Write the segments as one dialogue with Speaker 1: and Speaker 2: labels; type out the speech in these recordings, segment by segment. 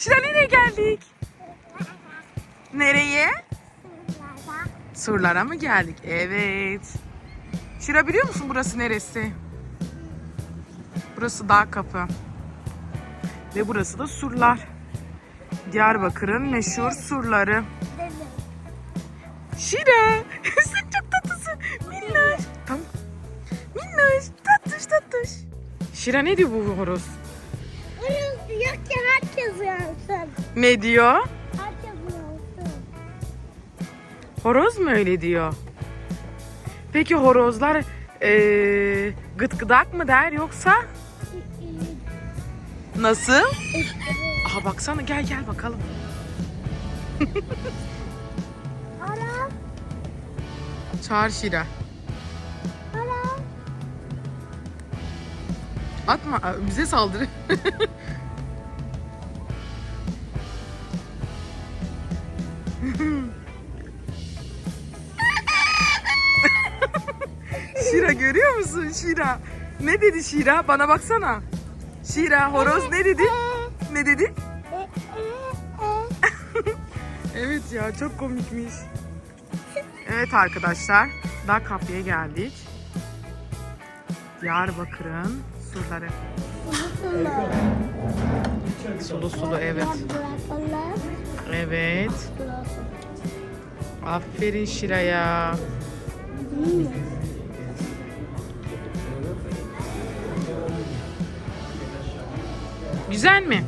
Speaker 1: Şira nereye geldik? Nereye? Surlara mı geldik? Evet. Şira biliyor musun burası neresi? Burası dağ kapı. Ve burası da surlar. Diyarbakır'ın meşhur surları. Şira. Sen çok tatlısın. Minnoş. Tamam. Minnoş. Tatlış tatlış. Şira ne diyor bu horoz?
Speaker 2: Diyor ki herkes yansın.
Speaker 1: Ne diyor?
Speaker 2: Herkes.
Speaker 1: Horoz mu öyle diyor? Peki horozlar eee gıt gıdak mı der yoksa nasıl? Aha baksana gel gel bakalım.
Speaker 2: Ara,
Speaker 1: Çağır Şira.
Speaker 2: ara.
Speaker 1: Atma bize saldırı. Şira görüyor musun Şira? Ne dedi Şira? Bana baksana. Şira horoz ne dedi? Ne dedi? Evet ya çok komikmiş. Evet arkadaşlar. Dağ kapıya geldik. Diyarbakır'ın surları. Sulu sulu evet. Evet. Aferin Şira'ya. Güzel mi?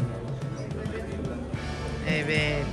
Speaker 1: Evet.